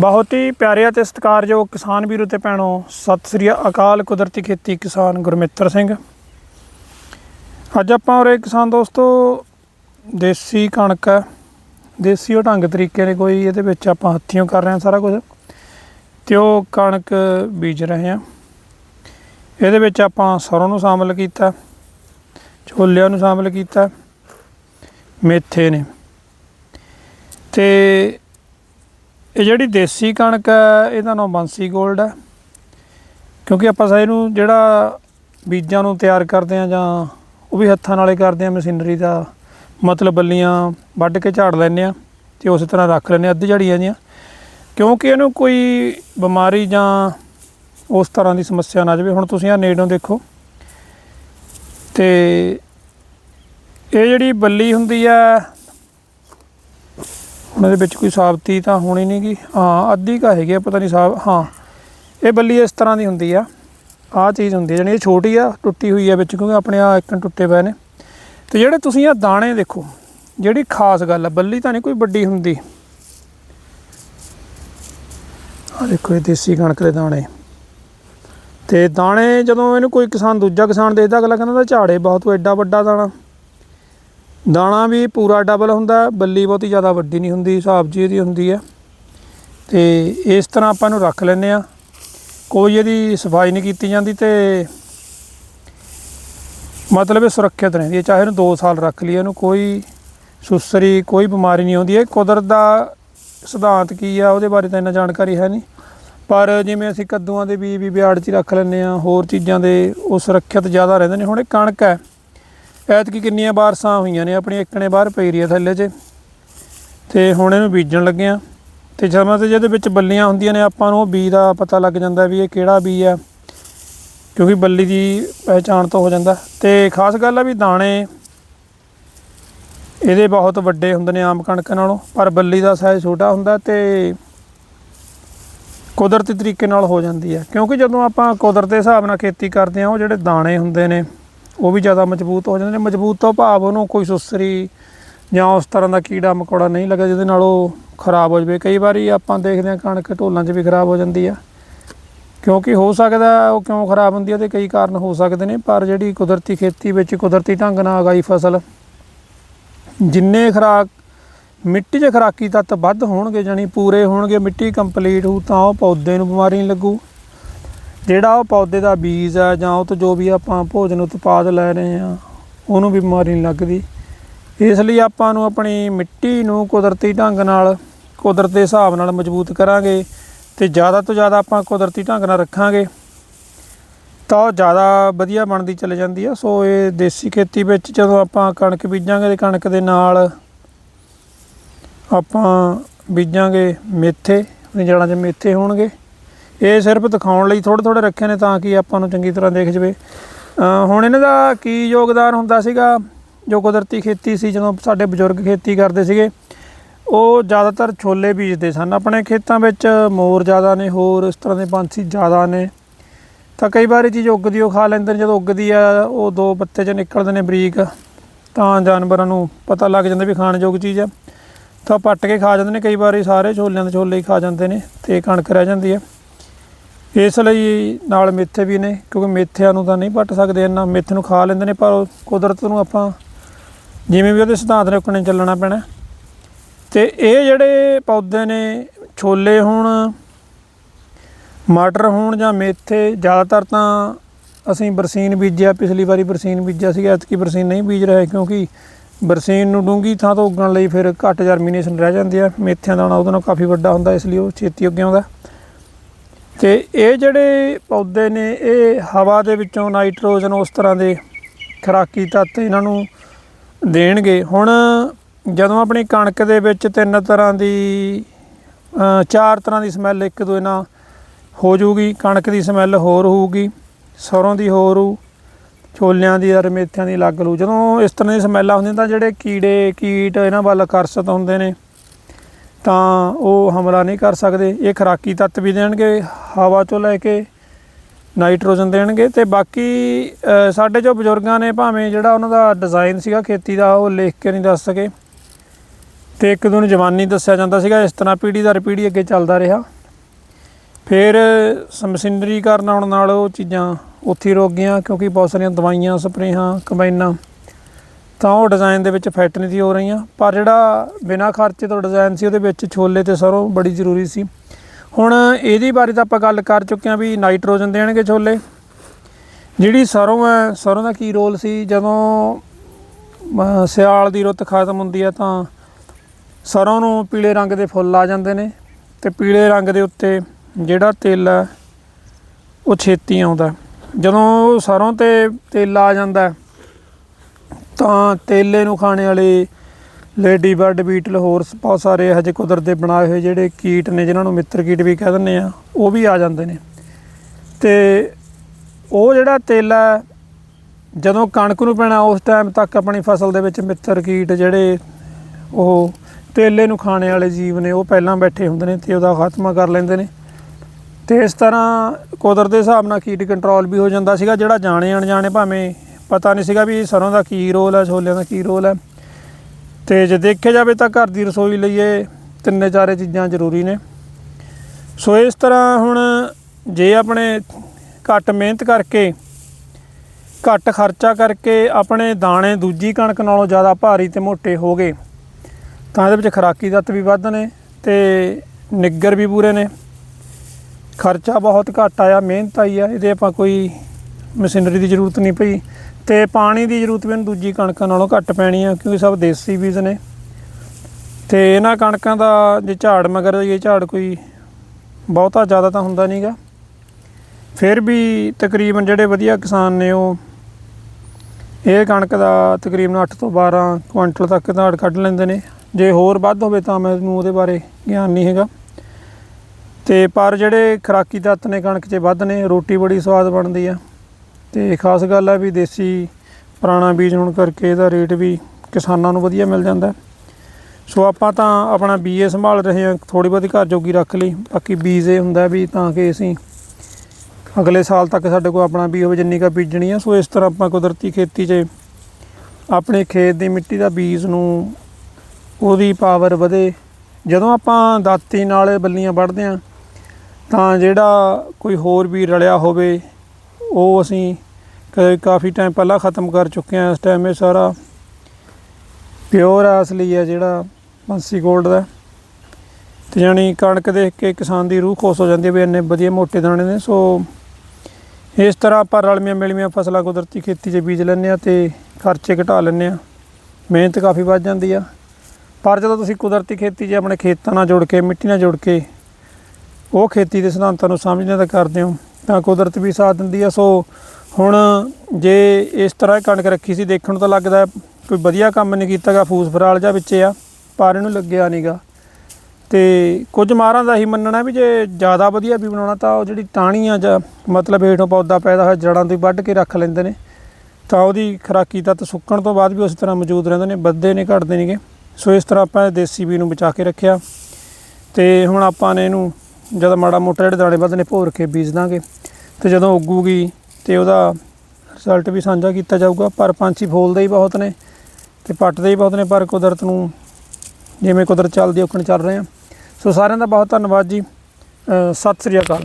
ਬਹੁਤ ਹੀ ਪਿਆਰੇ ਅਤੇ ਸਤਿਕਾਰਯੋਗ ਕਿਸਾਨ ਵੀਰੋ ਤੇ ਭੈਣੋ, ਸਤਿ ਸ੍ਰੀ ਅਕਾਲ ਕੁਦਰਤੀ ਖੇਤੀ ਕਿਸਾਨ ਗੁਰਮਿੱਤਰ ਸਿੰਘ। ਅੱਜ ਆਪਾਂ ਉਰੇ ਕਿਸਾਨ ਦੋਸਤੋ, ਦੇਸੀ ਕਣਕ ਹੈ। ਦੇਸੀ ਉਹ ਢੰਗ ਤਰੀਕੇ ਨੇ ਕੋਈ ਇਹਦੇ ਵਿੱਚ ਆਪਾਂ ਹੱਥੀਂ ਕਰ ਰਹੇ ਹਾਂ ਸਾਰਾ ਕੁਝ ਤੇ ਉਹ ਕਣਕ ਬੀਜ ਰਹੇ ਹਾਂ। ਇਹਦੇ ਵਿੱਚ ਆਪਾਂ ਸਰੋਂ ਨੂੰ ਸ਼ਾਮਲ ਕੀਤਾ, ਛੋਲਿਆਂ ਨੂੰ ਸ਼ਾਮਲ ਕੀਤਾ, ਮੇਥੇ ਨੇ। ਤੇ ਇਹ ਜਿਹੜੀ ਦੇਸੀ ਕਣਕ ਹੈ, ਇਹਦਾ ਨਾਮ ਬੰਸੀ 골ਡ ਹੈ। ਕਿਉਂਕਿ ਆਪਾਂ ਸਾਰੇ ਨੂੰ ਜਿਹੜਾ ਬੀਜਾਂ ਨੂੰ ਤਿਆਰ ਕਰਦੇ ਆ ਜਾਂ ਉਹ ਵੀ ਹੱਥਾਂ ਨਾਲੇ ਕਰਦੇ ਆ ਮਸ਼ੀਨਰੀ ਦਾ ਮਤਲਬ ਬੱਲੀਆਂ ਵੱਢ ਕੇ ਝਾੜ ਲੈਂਦੇ ਆ ਤੇ ਉਸੇ ਤਰ੍ਹਾਂ ਰੱਖ ਲੈਂਦੇ ਆ ਅੱਧੀ ਝੜੀਆਂ ਜੀਆਂ ਕਿਉਂਕਿ ਇਹਨੂੰ ਕੋਈ ਬਿਮਾਰੀ ਜਾਂ ਉਸ ਤਰ੍ਹਾਂ ਦੀ ਸਮੱਸਿਆ ਨਾ ਜਾਵੇ। ਹੁਣ ਤੁਸੀਂ ਆ ਨੇੜੋਂ ਦੇਖੋ। ਤੇ ਇਹ ਜਿਹੜੀ ਬੱਲੀ ਹੁੰਦੀ ਆ ਹੁਣ ਇਹਦੇ ਵਿੱਚ ਕੋਈ ਸਾਬਤੀ ਤਾਂ ਹੋਣੀ ਨਹੀਂ ਗੀ। ਹਾਂ, ਅੱਧੀ ਕਾ ਹੈਗੀ ਆ, ਪਤਾ ਨਹੀਂ ਸਾਬ ਹਾਂ। ਇਹ ਬੱਲੀ ਇਸ ਤਰ੍ਹਾਂ ਦੀ ਹੁੰਦੀ ਆ। ਆਹ ਚੀਜ਼ ਹੁੰਦੀ ਹੈ ਜਾਣੀ ਇਹ ਛੋਟੀ ਆ, ਟੁੱਟੀ ਹੋਈ ਆ ਵਿੱਚ, ਕਿਉਂਕਿ ਆਪਣੇ ਆ ਇੱਕ ਟੁੱਟੇ ਪਏ ਨੇ। ਤੇ ਜਿਹੜੇ ਤੁਸੀਂ ਆ ਦਾਣੇ ਦੇਖੋ, ਜਿਹੜੀ ਖਾਸ ਗੱਲ ਆ, ਬੱਲੀ ਤਾਂ ਨਹੀਂ ਕੋਈ ਵੱਡੀ ਹੁੰਦੀ। ਆ ਦੇਖੋ ਇਹ ਦੇਸੀ ਕਣਕ ਦੇ ਦਾਣੇ। ਤੇ ਦਾਣੇ ਜਦੋਂ ਇਹਨੂੰ ਕੋਈ ਕਿਸਾਨ, ਦੂਜਾ ਕਿਸਾਨ ਦੇਖਦਾ, ਅਗਲਾ ਕਹਿੰਦਾ ਝਾੜੇ ਬਹੁਤ ਐਡਾ ਵੱਡਾ ਦਾਣਾ। ਦਾਣਾ ਵੀ ਪੂਰਾ ਡਬਲ ਹੁੰਦਾ, ਬੱਲੀ ਬਹੁਤੀ ਜ਼ਿਆਦਾ ਵੱਡੀ ਨਹੀਂ ਹੁੰਦੀ, ਹਿਸਾਬ ਜੀ ਇਹਦੀ ਹੁੰਦੀ ਹੈ। ਤੇ ਇਸ ਤਰ੍ਹਾਂ ਆਪਾਂ ਨੂੰ ਰੱਖ ਲੈਂਦੇ ਆ ਕੋਈ ਇਹਦੀ ਸਫ਼ਾਈ ਨਹੀਂ ਕੀਤੀ ਜਾਂਦੀ ਤੇ ਮਤਲਬ ਇਹ ਸੁਰੱਖਿਅਤ ਰਹਿੰਦੀ ਹੈ। ਚਾਹੇ ਇਹਨੂੰ 2 ਸਾਲ ਰੱਖ ਲਈਏ ਇਹਨੂੰ, ਕੋਈ ਸੁਸਰੀ, ਕੋਈ ਬਿਮਾਰੀ ਨਹੀਂ ਆਉਂਦੀ ਇਹ ਕੁਦਰਤ ਦਾ ਸਿਧਾਂਤ ਕੀ ਆ, ਉਹਦੇ ਬਾਰੇ ਤਾਂ ਇੰਨਾ ਜਾਣਕਾਰੀ ਹੈ ਨਹੀਂ। ਪਰ ਜਿਵੇਂ ਅਸੀਂ ਕੱਦੂਆਂ ਦੇ ਬੀਜ ਵੀ ਵਿਆੜ 'ਚ ਰੱਖ ਲੈਂਦੇ ਆ ਹੋਰ ਚੀਜ਼ਾਂ ਦੇ, ਉਹ ਸੁਰੱਖਿਅਤ ਜ਼ਿਆਦਾ ਰਹਿੰਦੇ ਨੇ। ਹੁਣ ਇਹ ਕਣਕ ਹੈ। ਐਤਕੀ ਕਿੰਨੀਆਂ ਬਾਰਸਾਂ ਹੋਈਆਂ ਨੇ, ਆਪਣੀ ਇੱਕਣੇ ਬਾਹਰ ਪਈ ਰਹੀ ਹੈ ਥੱਲੇ 'ਚ। ਤੇ ਹੁਣ ਇਹਨੂੰ ਬੀਜਣ ਲੱਗੇ ਆ। ਤੇ ਜਦੋਂ ਤੇ ਜਿਹਦੇ ਵਿੱਚ ਬੱਲੀਆਂ ਹੁੰਦੀਆਂ ਨੇ, ਆਪਾਂ ਨੂੰ ਉਹ ਬੀਜ ਦਾ ਪਤਾ ਲੱਗ ਜਾਂਦਾ ਵੀ ਇਹ ਕਿਹੜਾ ਬੀਜ ਆ, ਕਿਉਂਕਿ ਬੱਲੀ ਦੀ ਪਹਿਚਾਣ ਤੋਂ ਹੋ ਜਾਂਦਾ। ਤੇ ਖਾਸ ਗੱਲ ਆ ਵੀ ਦਾਣੇ ਇਹਦੇ ਬਹੁਤ ਵੱਡੇ ਹੁੰਦੇ ਨੇ ਆਮ ਕਣਕ ਨਾਲੋਂ, ਪਰ ਬੱਲੀ ਦਾ ਸਾਈਜ਼ ਛੋਟਾ ਹੁੰਦਾ ਤੇ ਕੁਦਰਤੀ ਤਰੀਕੇ ਨਾਲ ਹੋ ਜਾਂਦੀ ਹੈ ਕਿਉਂਕਿ ਜਦੋਂ ਆਪਾਂ ਕੁਦਰਤ ਦੇ ਹਿਸਾਬ ਨਾਲ ਖੇਤੀ ਕਰਦੇ ਆ, ਉਹ ਜਿਹੜੇ ਦਾਣੇ ਹੁੰਦੇ ਨੇ ਉਹ ਵੀ ਜ਼ਿਆਦਾ ਮਜ਼ਬੂਤ ਹੋ ਜਾਂਦੇ ਨੇ। ਮਜ਼ਬੂਤ ਤੋਂ ਭਾਵ ਉਹਨੂੰ ਕੋਈ ਸੁਸਰੀ ਜਾਂ ਉਸ ਤਰ੍ਹਾਂ ਦਾ ਕੀੜਾ ਮਕੌੜਾ ਨਹੀਂ ਲੱਗਾ, ਜਿਹਦੇ ਨਾਲ ਉਹ ਖਰਾਬ ਹੋ ਜਾਵੇ। ਕਈ ਵਾਰੀ ਆਪਾਂ ਦੇਖਦੇ ਹਾਂ ਕਣਕ ਢੋਲਾਂ 'ਚ ਵੀ ਖਰਾਬ ਹੋ ਜਾਂਦੀ ਆ। ਕਿਉਂਕਿ ਹੋ ਸਕਦਾ ਉਹ ਕਿਉਂ ਖਰਾਬ ਹੁੰਦੀ ਹੈ ਤੇ ਕਈ ਕਾਰਨ ਹੋ ਸਕਦੇ ਨੇ, ਪਰ ਜਿਹੜੀ ਕੁਦਰਤੀ ਖੇਤੀ ਵਿੱਚ ਕੁਦਰਤੀ ਢੰਗ ਨਾਲ ਉਗਾਈ ਫਸਲ, ਜਿੰਨੇ ਖਰਾਕ, ਮਿੱਟੀ 'ਚ ਖਰਾਕੀ ਤੱਤ ਵੱਧ ਹੋਣਗੇ ਜਾਨੀ ਪੂਰੇ ਹੋਣਗੇ, ਮਿੱਟੀ ਕੰਪਲੀਟ ਹੋ ਤਾਂ ਉਹ ਪੌਦੇ ਨੂੰ ਬਿਮਾਰੀ ਨਹੀਂ ਲੱਗੂ। ਜਿਹੜਾ ਉਹ ਪੌਦੇ ਦਾ ਬੀਜ ਆ ਜਾਂ ਉਹ ਤੋਂ ਜੋ ਵੀ ਆਪਾਂ ਭੋਜਨ ਉਤਪਾਦ ਲੈ ਰਹੇ ਆ, ਉਹਨੂੰ ਬਿਮਾਰੀ ਨਹੀਂ ਲੱਗਦੀ। ਇਸ ਲਈ ਆਪਾਂ ਨੂੰ ਆਪਣੀ ਮਿੱਟੀ ਨੂੰ ਕੁਦਰਤੀ ਢੰਗ ਨਾਲ, ਕੁਦਰਤ ਦੇ ਹਿਸਾਬ ਨਾਲ ਮਜ਼ਬੂਤ ਕਰਾਂਗੇ ਤੇ ਜ਼ਿਆਦਾ ਤੋਂ ਜ਼ਿਆਦਾ ਆਪਾਂ ਕੁਦਰਤੀ ਢੰਗ ਨਾਲ ਰੱਖਾਂਗੇ। ਤਾਂ ਉਹ ਜ਼ਿਆਦਾ ਵਧੀਆ ਬਣਦੀ ਚਲੇ ਜਾਂਦੀ ਆ। ਸੋ ਇਹ ਦੇਸੀ ਖੇਤੀ ਵਿੱਚ ਜਦੋਂ ਆਪਾਂ ਕਣਕ ਬੀਜਾਂਗੇ ਤੇ ਕਣਕ ਦੇ ਨਾਲ ਆਪਾਂ ਬੀਜਾਂਗੇ ਮੇਥੇ ਉਹਦੀ ਜੜ੍ਹਾਂ 'ਚ ਮੇਥੇ ਹੋਣਗੇ। ਇਹ ਸਿਰਫ ਦਿਖਾਉਣ ਲਈ ਥੋੜ੍ਹੇ ਥੋੜ੍ਹੇ ਰੱਖੇ ਨੇ ਤਾਂ ਕਿ ਆਪਾਂ ਨੂੰ ਚੰਗੀ ਤਰ੍ਹਾਂ ਦੇਖ ਜਵੇ। ਹੁਣ ਇਹਨਾਂ ਦਾ ਕੀ ਯੋਗਦਾਨ ਹੁੰਦਾ ਸੀਗਾ? ਜੋ ਕੁਦਰਤੀ ਖੇਤੀ ਸੀ, ਜਦੋਂ ਸਾਡੇ ਬਜ਼ੁਰਗ ਖੇਤੀ ਕਰਦੇ ਸੀਗੇ, ਉਹ ਜ਼ਿਆਦਾਤਰ ਛੋਲੇ ਬੀਜਦੇ ਸਨ। ਆਪਣੇ ਖੇਤਾਂ ਵਿੱਚ ਮੋਰ ਜ਼ਿਆਦਾ ਨੇ, ਹੋਰ ਇਸ ਤਰ੍ਹਾਂ ਦੇ ਪੰਛੀ ਜ਼ਿਆਦਾ ਨੇ। ਤਾਂ ਕਈ ਵਾਰ ਇਹ ਚੀਜ਼ ਉੱਗਦੀ, ਉਹ ਖਾ ਲੈਂਦੇ ਨੇ। ਜਦੋਂ ਉੱਗਦੀ ਆ, ਉਹ ਦੋ ਪੱਤੇ 'ਚ ਨਿਕਲਦੇ ਨੇ ਬਰੀਕ। ਤਾਂ ਜਾਨਵਰਾਂ ਨੂੰ ਪਤਾ ਲੱਗ ਜਾਂਦਾ ਵੀ ਖਾਣ ਯੋਗ ਚੀਜ਼ ਆ। ਤਾਂ ਪੱਟ ਕੇ ਖਾ ਜਾਂਦੇ ਨੇ। ਕਈ ਵਾਰੀ ਸਾਰੇ ਛੋਲਿਆਂ ਦੇ ਛੋਲੇ ਹੀ ਖਾ ਜਾਂਦੇ ਨੇ ਤੇ ਕਣਕ ਰਹਿ ਜਾਂਦੀ ਹੈ ਇਸ ਲਈ ਨਾਲ ਮੇਥੇ ਵੀ ਨੇ, ਕਿਉਂਕਿ ਮੇਥਿਆਂ ਨੂੰ ਤਾਂ ਨਹੀਂ ਪੱਟ ਸਕਦੇ, ਇੰਨਾ ਮੇਥੇ ਨੂੰ ਖਾ ਲੈਂਦੇ ਨੇ, ਪਰ ਉਹ ਕੁਦਰਤ ਨੂੰ ਆਪਾਂ ਜਿਵੇਂ ਵੀ ਉਹਦੇ ਸਿਧਾਂਤ ਨੇ ਉਕਣੇ ਚੱਲਣਾ ਪੈਣਾ। ਤੇ ਇਹ ਜਿਹੜੇ ਪੌਦੇ ਨੇ, ਛੋਲੇ ਹੋਣ, ਮਟਰ ਹੋਣ ਜਾਂ ਮੇਥੇ, ਜ਼ਿਆਦਾਤਰ ਤਾਂ ਅਸੀਂ ਬਰਸੀਨ ਬੀਜਿਆ, ਪਿਛਲੀ ਵਾਰੀ ਬਰਸੀਨ ਬੀਜਿਆ ਸੀ ਐਤਕੀ ਬਰਸੀਨ ਨਹੀਂ ਬੀਜ ਰਹੇ, ਕਿਉਂਕਿ ਬਰਸੀਨ ਨੂੰ ਡੂੰਗੀ ਥਾਂ ਤੋਂ ਉੱਗਣ ਲਈ ਫਿਰ ਘੱਟ ਜਰਮੀਨੇਸ਼ਨ ਰਹਿ ਜਾਂਦੀ ਆ। ਮੇਥਿਆਂ ਦਾ ਦਾਣਾ ਉਹਦੇ ਨਾਲ ਕਾਫੀ ਵੱਡਾ ਹੁੰਦਾ, ਇਸ ਲਈ ਉਹ ਛੇਤੀ ਉੱਗ ਆਉਂਦਾ। ਤੇ ਇਹ ਜਿਹੜੇ ਪੌਦੇ ਨੇ, ਇਹ ਹਵਾ ਦੇ ਵਿੱਚੋਂ ਨਾਈਟ੍ਰੋਜਨ ਉਸ ਤਰ੍ਹਾਂ ਦੇ ਖੁਰਾਕੀ ਤੱਤ ਇਹਨਾਂ ਨੂੰ ਦੇਣਗੇ। ਹੁਣ ਜਦੋਂ ਆਪਣੀ ਕਣਕ ਦੇ ਵਿੱਚ ਤਿੰਨ ਤਰ੍ਹਾਂ ਦੀ ਚਾਰ ਤਰ੍ਹਾਂ ਦੀ ਸਮੈਲ ਇੱਕ ਦੋ ਇਹਨਾਂ ਹੋ ਜੂਗੀ ਕਣਕ ਦੀ ਸਮੈਲ ਹੋਰ ਹੋਊਗੀ, ਸਰੋਂ ਦੀ ਹੋਰ ਹੋਊ, ਛੋਲਿਆਂ ਦੀ ਔਰ ਮੇਥਿਆਂ ਦੀ ਅਲੱਗ ਲੂ ਜਦੋਂ ਇਸ ਤਰ੍ਹਾਂ ਦੀ ਸਮੈਲਾਂ ਹੁੰਦੀਆਂ ਤਾਂ ਜਿਹੜੇ ਕੀੜੇ, ਕੀਟ ਇਹਨਾਂ ਵੱਲ ਆਕਰਸ਼ਿਤ ਹੁੰਦੇ ਨੇ ਤਾਂ ਉਹ ਹਮਲਾ ਨਹੀਂ ਕਰ ਸਕਦੇ। ਇਹ ਖੁਰਾਕੀ ਤੱਤ ਵੀ ਦੇਣਗੇ, ਹਵਾ ਚੋਂ ਲੈ ਕੇ ਨਾਈਟ੍ਰੋਜਨ ਦੇਣਗੇ ਤੇ ਬਾਕੀ ਸਾਡੇ ਜੋ ਬਜ਼ੁਰਗਾਂ ਨੇ ਭਾਵੇਂ ਜਿਹੜਾ ਉਹਨਾਂ ਦਾ ਡਿਜ਼ਾਈਨ ਸੀਗਾ ਖੇਤੀ ਦਾ, ਉਹ ਲਿਖ ਕੇ ਨਹੀਂ ਦੱਸ ਸਕੇ। ਤੇ ਇੱਕ ਦੂਜੇ ਨੂੰ ਜਵਾਨੀ ਦੱਸਿਆ ਜਾਂਦਾ ਸੀਗਾ, ਇਸ ਤਰ੍ਹਾਂ ਪੀੜ੍ਹੀ ਦਰ ਪੀੜ੍ਹੀ ਅੱਗੇ ਚੱਲਦਾ ਰਿਹਾ। ਫਿਰ ਮਸ਼ੀਨਰੀ ਮਸ਼ੀਨਰੀਕਰਨ ਆਉਣ ਨਾਲ ਉਹ ਚੀਜ਼ਾਂ ਉੱਥੇ ਹੀ ਰੁਕ ਗਈਆਂ, ਕਿਉਂਕਿ ਬਹੁਤ ਸਾਰੀਆਂ ਦਵਾਈਆਂ, ਸਪਰੇਹਾਂ, ਕੰਬਾਈਨਾਂ ਤਾਂ ਉਹ ਡਿਜ਼ਾਈਨ ਦੇ ਵਿੱਚ ਫਿੱਟ ਨਹੀਂ ਸੀ ਹੋ ਰਹੀਆਂ। ਪਰ ਜਿਹੜਾ ਬਿਨਾਂ ਖਰਚੇ ਤੋਂ ਡਿਜ਼ਾਈਨ ਸੀ, ਉਹਦੇ ਵਿੱਚ ਛੋਲੇ ਤੇ ਸਰੋਂ ਬੜੀ ਜ਼ਰੂਰੀ ਸੀ। ਹੁਣ ਇਹਦੀ ਬਾਰੇ ਤਾਂ ਆਪਾਂ ਗੱਲ ਕਰ ਚੁੱਕੇ ਹਾਂ ਵੀ ਨਾਈਟ੍ਰੋਜਨ ਦੇਣਗੇ ਛੋਲੇ। ਜਿਹੜੀ ਸਰੋਂ ਹੈ, ਸਰੋਂ ਦਾ ਕੀ ਰੋਲ ਸੀ? ਜਦੋਂ ਸਿਆਲ ਦੀ ਰੁੱਤ ਖਤਮ ਹੁੰਦੀ ਹੈ ਤਾਂ ਸਰੋਂ ਨੂੰ ਪੀਲੇ ਰੰਗ ਦੇ ਫੁੱਲ ਆ ਜਾਂਦੇ ਨੇ ਤੇ ਪੀਲੇ ਰੰਗ ਦੇ ਉੱਤੇ ਜਿਹੜਾ ਤੇਲ ਹੈ, ਉਹ ਛੇਤੀ ਆਉਂਦਾ। ਜਦੋਂ ਉਹ ਸਰੋਂ ਤੇ ਤੇਲ ਆ ਜਾਂਦਾ ਤਾਂ ਤੇਲੇ ਨੂੰ ਖਾਣੇ ਵਾਲੇ ਲੇਡੀ ਬਰਡ ਬੀਟਲ ਹੋਰ ਬਹੁਤ ਸਾਰੇ ਇਹੋ ਜਿਹੇ ਕੁਦਰਤ ਦੇ ਬਣਾਏ ਹੋਏ ਜਿਹੜੇ ਕੀਟ ਨੇ, ਜਿਨ੍ਹਾਂ ਨੂੰ ਮਿੱਤਰ ਕੀਟ ਵੀ ਕਹਿ ਦਿੰਦੇ ਆ, ਉਹ ਵੀ ਆ ਜਾਂਦੇ ਨੇ। ਤੇ ਉਹ ਜਿਹੜਾ ਤੇਲਾ ਜਦੋਂ ਕਣਕ ਨੂੰ ਪੈਣਾ ਉਸ ਟਾਈਮ ਤੱਕ ਆਪਣੀ ਫਸਲ ਦੇ ਵਿੱਚ ਮਿੱਤਰ ਕੀਟ ਜਿਹੜੇ ਉਹ ਤੇਲੇ ਨੂੰ ਖਾਣੇ ਵਾਲੇ ਜੀਵ ਨੇ, ਉਹ ਪਹਿਲਾਂ ਬੈਠੇ ਹੁੰਦੇ ਨੇ ਤੇ ਉਹਦਾ ਖਾਤਮਾ ਕਰ ਲੈਂਦੇ ਨੇ। ਤੇ ਇਸ ਤਰ੍ਹਾਂ ਕੁਦਰਤ ਦੇ ਹਿਸਾਬ ਨਾਲ ਕੀਟ ਕੰਟਰੋਲ ਵੀ ਹੋ ਜਾਂਦਾ ਸੀਗਾ, ਜਿਹੜਾ ਜਾਣੇ ਅਣਜਾਣੇ ਭਾਵੇਂ ਪਤਾ ਨਹੀਂ ਸੀਗਾ ਵੀ ਸਰੋਂ ਦਾ ਕੀ ਰੋਲ ਹੈ, ਛੋਲਿਆਂ ਦਾ ਕੀ ਰੋਲ ਹੈ। ਤੇ ਜੇ ਦੇਖਿਆ ਜਾਵੇ ਤਾਂ ਘਰ ਦੀ ਰਸੋਈ ਲਈ ਇਹ ਤਿੰਨੇ ਚਾਰੇ ਚੀਜ਼ਾਂ ਜ਼ਰੂਰੀ ਨੇ। ਸੋ ਇਸ ਤਰ੍ਹਾਂ ਹੁਣ ਜੇ ਆਪਣੇ ਘੱਟ ਮਿਹਨਤ ਕਰਕੇ, ਘੱਟ ਖਰਚਾ ਕਰਕੇ ਆਪਣੇ ਦਾਣੇ ਦੂਜੀ ਕਣਕ ਨਾਲੋਂ ਜ਼ਿਆਦਾ ਭਾਰੀ ਤੇ ਮੋਟੇ ਹੋ ਗਏ, ਤਾਂ ਇਹਦੇ ਵਿੱਚ ਖਰਾਕੀ ਤੱਤ ਵੀ ਵੱਧ ਨੇ ਤੇ ਨਿੱਗਰ ਵੀ ਪੂਰੇ ਨੇ। ਖਰਚਾ ਬਹੁਤ ਘੱਟ ਆਇਆ, ਮਿਹਨਤ ਆਈ ਆ, ਇਹਦੇ ਆਪਾਂ ਕੋਈ ਮਸ਼ੀਨਰੀ ਦੀ ਜ਼ਰੂਰਤ ਨਹੀਂ ਪਈ ਤੇ ਪਾਣੀ ਦੀ ਜ਼ਰੂਰਤ ਵੀ ਇਹਨੂੰ ਦੂਜੀ ਕਣਕਾਂ ਨਾਲੋਂ ਘੱਟ ਪੈਣੀ ਆ, ਕਿਉਂਕਿ ਸਭ ਦੇਸੀ ਬੀਜ ਨੇ। ਤੇ ਇਹਨਾਂ ਕਣਕਾਂ ਦਾ ਜੇ ਝਾੜ ਮਗਰ ਇਹ ਝਾੜ ਕੋਈ ਬਹੁਤਾ ਜ਼ਿਆਦਾ ਤਾਂ ਹੁੰਦਾ ਨਹੀਂਗਾ ਫਿਰ ਵੀ ਤਕਰੀਬਨ ਜਿਹੜੇ ਵਧੀਆ ਕਿਸਾਨ ਨੇ ਉਹ ਇਹ ਕਣਕ ਦਾ ਤਕਰੀਬਨ 8 ਤੋਂ 12 ਕੁਇੰਟਲ ਤੱਕ ਝਾੜ ਕੱਢ ਲੈਂਦੇ ਨੇ। ਜੇ ਹੋਰ ਵੱਧ ਹੋਵੇ ਤਾਂ ਮੈਨੂੰ ਉਹਦੇ ਬਾਰੇ ਗਿਆਨ ਨਹੀਂ ਹੈਗਾ। ਤੇ ਪਰ ਜਿਹੜੇ ਖਰਾਕੀ ਤੱਤ ਨੇ ਕਣਕ 'ਚ ਵੱਧ ਨੇ, ਰੋਟੀ ਬੜੀ ਸਵਾਦ ਬਣਦੀ ਆ। ਤੇ ਖਾਸ ਗੱਲ ਹੈ ਵੀ ਦੇਸੀ ਪੁਰਾਣਾ ਬੀਜ ਹੋਣ ਕਰਕੇ ਇਹਦਾ ਰੇਟ ਵੀ ਕਿਸਾਨਾਂ ਨੂੰ ਵਧੀਆ ਮਿਲ ਜਾਂਦਾ। ਸੋ ਆਪਾਂ ਤਾਂ ਆਪਣਾ ਬੀਏ ਸੰਭਾਲ ਰਹੇ ਹਾਂ ਥੋੜੀ ਬਹੁਤੀ ਘਰ ਜੋਗੀ ਰੱਖ ਲਈ। ਬਾਕੀ ਬੀਜ ਇਹ ਹੁੰਦਾ ਵੀ ਤਾਂ ਕਿ ਅਸੀਂ ਅਗਲੇ ਸਾਲ ਤੱਕ ਸਾਡੇ ਕੋਲ ਆਪਣਾ ਬੀਜ ਹੋਵੇ ਜਿੰਨੀ ਕਾ ਬੀਜਣੀ ਆ। ਸੋ ਇਸ ਤਰ੍ਹਾਂ ਆਪਾਂ ਕੁਦਰਤੀ ਖੇਤੀ 'ਚ ਆਪਣੇ ਖੇਤ ਦੀ ਮਿੱਟੀ ਦਾ ਬੀਜ ਨੂੰ ਉਹਦੀ ਪਾਵਰ ਵਧੇ। ਜਦੋਂ ਆਪਾਂ ਦਾਤੀ ਨਾਲ ਬੱਲੀਆਂ ਵੱਢਦੇ ਆ ਤਾਂ ਜਿਹੜਾ ਕੋਈ ਹੋਰ ਵੀ ਰਲਿਆ ਹੋਵੇ, ਉਹ ਅਸੀਂ ਕਾਫੀ ਟਾਈਮ ਪਹਿਲਾਂ ਖਤਮ ਕਰ ਚੁੱਕੇ ਆ ਇਸ ਟਾਈਮ ਇਹ ਸਾਰਾ। ਪਿਓਰ ਆ ਅਸਲੀ ਆ ਜਿਹੜਾ ਬੰਸੀ 골ਡ ਦਾ। ਤੇ ਜਾਣੀ ਕਣਕ ਦੇਖ ਕੇ ਕਿਸਾਨ ਦੀ ਰੂਹ ਖੁਸ਼ ਹੋ ਜਾਂਦੀ ਹੈ ਵੀ ਇੰਨੇ ਵਧੀਆ ਮੋਟੇ ਦਾਣੇ ਨੇ। ਸੋ ਇਸ ਤਰ੍ਹਾਂ ਆਪਾਂ ਰਲਮੀਆਂ ਮਿਲਮੀਆਂ ਫਸਲਾਂ ਕੁਦਰਤੀ ਖੇਤੀ 'ਚ ਬੀਜ ਲੈਂਦੇ ਆ ਤੇ ਖਰਚੇ ਘਟਾ ਲੈਂਦੇ ਆ ਮਿਹਨਤ ਕਾਫੀ ਵੱਧ ਜਾਂਦੀ ਆ। ਪਰ ਜਦੋਂ ਤੁਸੀਂ ਕੁਦਰਤੀ ਖੇਤੀ 'ਚ ਆਪਣੇ ਖੇਤਾਂ ਨਾਲ ਜੁੜ ਕੇ, ਮਿੱਟੀ ਨਾਲ ਜੁੜ ਕੇ ਉਹ ਖੇਤੀ ਦੇ ਸਿਧਾਂਤਾਂ ਨੂੰ ਸਮਝਦੇ ਤਾਂ ਕਰਦੇ ਹੋ ਤਾਂ ਕੁਦਰਤ ਵੀ ਸਾਥ ਦਿੰਦੀ ਆ। ਸੋ ਹੁਣ ਜੇ ਇਸ ਤਰ੍ਹਾਂ ਇਹ ਕਣਕ ਰੱਖੀ ਸੀ, ਦੇਖਣ ਨੂੰ ਤਾਂ ਲੱਗਦਾ ਕੋਈ ਵਧੀਆ ਕੰਮ ਨਹੀਂ ਕੀਤਾਗਾ, ਫੂਸ ਫਰਾਲ ਜਾਂ ਵਿੱਚ ਆ, ਪਰ ਇਹਨੂੰ ਲੱਗਿਆ ਨਹੀਂਗਾ ਤੇ ਕੁਝ ਮਾਰਾਂ ਦਾ ਹੀ ਮੰਨਣਾ ਵੀ ਜੇ ਜ਼ਿਆਦਾ ਵਧੀਆ ਵੀ ਬਣਾਉਣਾ, ਤਾਂ ਉਹ ਜਿਹੜੀ ਟਾਹਣੀ ਆ ਜਾਂ ਮਤਲਬ ਹੇਠੋਂ ਪੌਦਾ ਪੈਦਾ ਹੋਇਆ, ਜੜਾਂ ਤੋਂ ਵੱਢ ਕੇ ਰੱਖ ਲੈਂਦੇ ਨੇ। ਤਾਂ ਉਹਦੀ ਖਰਾਕੀ ਤੱਤ ਸੁੱਕਣ ਤੋਂ ਬਾਅਦ ਵੀ ਉਸੇ ਤਰ੍ਹਾਂ ਮੌਜੂਦ ਰਹਿੰਦੇ ਨੇ, ਵੱਧਦੇ ਨੇ ਘਟਦੇ ਨਹੀਂਗੇ ਸੋ ਇਸ ਤਰ੍ਹਾਂ ਆਪਾਂ ਦੇਸੀ ਬੀ ਨੂੰ ਬਚਾ ਕੇ ਰੱਖਿਆ। ਤੇ ਹੁਣ ਆਪਾਂ ਨੇ ਇਹਨੂੰ ਜਦ ਮਾੜਾ ਮੋਟਾ ਜਿਹੜੇ ਦਾਣੇ ਵੱਧ ਨੇ ਭੋਰ ਕੇ ਬੀਜ ਦਾਂਗੇ। ਤੇ ਜਦੋਂ ਉੱਗੂਗੀ ਤੇ ਉਹਦਾ ਰਿਜ਼ਲਟ ਵੀ ਸਾਂਝਾ ਕੀਤਾ ਜਾਊਗਾ, ਪਰ ਪੰਛੀ ਫੋਲਦੇ ਹੀ ਬਹੁਤ ਨੇ ਤੇ ਪੱਟਦੇ ਹੀ ਬਹੁਤ ਨੇ, ਪਰ ਕੁਦਰਤ ਨੂੰ ਜਿਵੇਂ ਕੁਦਰਤ ਚੱਲਦੀ ਔਖਣ ਚੱਲ ਰਹੇ ਆ। ਸੋ ਸਾਰਿਆਂ ਦਾ ਬਹੁਤ ਧੰਨਵਾਦ ਜੀ। ਸਤਿ ਸ੍ਰੀ ਅਕਾਲ।